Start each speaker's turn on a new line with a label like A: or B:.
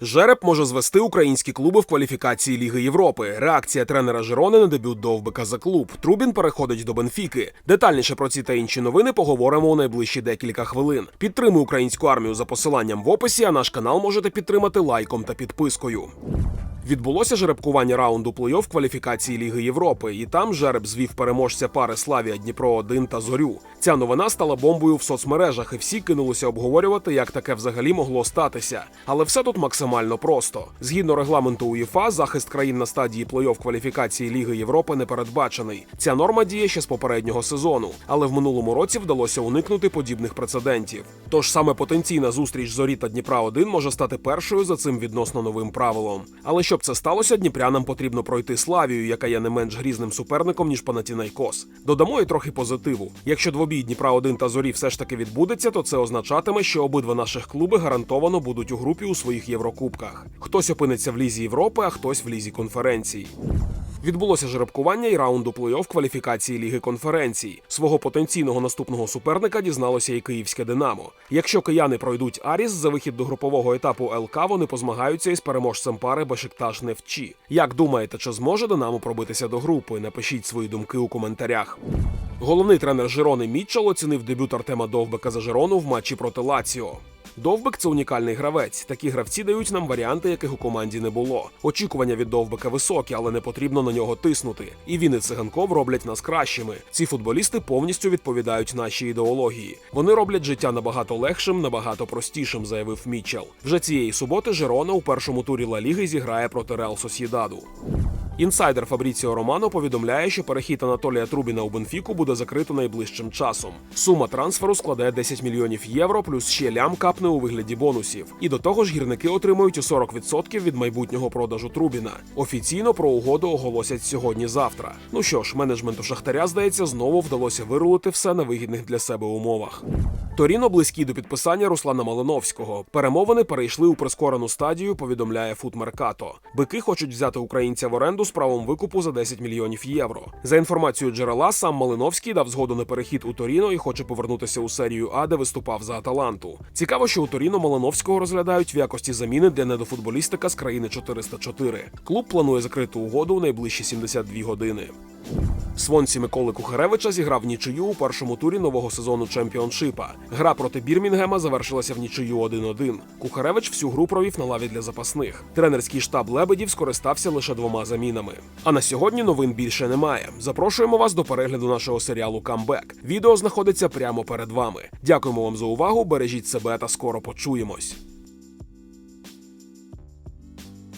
A: Жереб може звести українські клуби в кваліфікації Ліги Європи. Реакція тренера Жирони на дебют Довбика за клуб. Трубін переходить до Бенфіки. Детальніше про ці та інші новини поговоримо у найближчі декілька хвилин. Підтримуй українську армію за посиланням в описі, а наш канал можете підтримати лайком та підпискою. Відбулося жеребкування раунду плей-офф кваліфікації Ліги Європи, і там жереб звів переможця пари Славія Дніпро 1 та Зорю. Ця новина стала бомбою в соцмережах, і всі кинулися обговорювати, як таке взагалі могло статися. Але все тут максимально просто. Згідно регламенту УЄФА, захист країн на стадії плей-офф кваліфікації Ліги Європи не передбачений. Ця норма діє ще з попереднього сезону, але в минулому році вдалося уникнути подібних прецедентів. Тож саме потенційна зустріч зорі та Дніпра 1 може стати першою за цим відносно новим правилом. Але щоб це сталося, дніпрянам потрібно пройти Славію, яка є не менш грізним суперником ніж Панатінайкос. Додамо і трохи позитиву. Якщо двобій Дніпра 1 та зорі все ж таки відбудеться, то це означатиме, що обидва наших клуби гарантовано будуть у групі у своїх єврокубках. Хтось опиниться в лізі Європи, а хтось в лізі конференцій. Відбулося жеребкування і раунду плей-офф кваліфікації Ліги конференцій. Свого потенційного наступного суперника дізналося і київське Динамо. Якщо кияни пройдуть Аріс за вихід до групового етапу ЛК, вони позмагаються із переможцем пари Бешикташ Невчі. Як думаєте, чи зможе Динамо пробитися до групи? Напишіть свої думки у коментарях. Головний тренер Жирони Мітчел оцінив дебют Артема Довбека за Жирону в матчі проти Лаціо. Довбек це унікальний гравець. Такі гравці дають нам варіанти, яких у команді не було. Очікування від Довбека високі, але не потрібно на нього тиснути. І він і циганков роблять нас кращими. Ці футболісти повністю відповідають нашій ідеології. Вони роблять життя набагато легшим, набагато простішим, заявив Мітчел. Вже цієї суботи Жирона у першому турі Ла Ліги зіграє проти Реал Сосєдаду. Інсайдер Фабріціо Романо повідомляє, що перехід Анатолія Трубіна у Бенфіку буде закрито найближчим часом. Сума трансферу складає 10 мільйонів євро, плюс ще лям капне у вигляді бонусів. І до того ж гірники отримують у 40% від майбутнього продажу Трубіна. Офіційно про угоду оголосять сьогодні-завтра. Ну що ж, менеджменту Шахтаря здається, знову вдалося вирулити все на вигідних для себе умовах. Торіно близький до підписання Руслана Малиновського. Перемовини перейшли у прискорену стадію. Повідомляє Футмеркато. Бики хочуть взяти українця в оренду з правом викупу за 10 мільйонів євро. За інформацією джерела, сам Малиновський дав згоду на перехід у Торіно і хоче повернутися у серію А, де виступав за Аталанту. Цікаво, що у Торіно Малиновського розглядають в якості заміни для недофутболістика з країни 404. Клуб планує закрити угоду у найближчі 72 години. Свонсі Миколи Кухаревича зіграв нічию у першому турі нового сезону чемпіоншипа. Гра проти Бірмінгема завершилася в нічию 1-1. Кухаревич всю гру провів на лаві для запасних. Тренерський штаб лебедів скористався лише двома замінами. А на сьогодні новин більше немає. Запрошуємо вас до перегляду нашого серіалу Камбек. Відео знаходиться прямо перед вами. Дякуємо вам за увагу. Бережіть себе та скоро почуємось.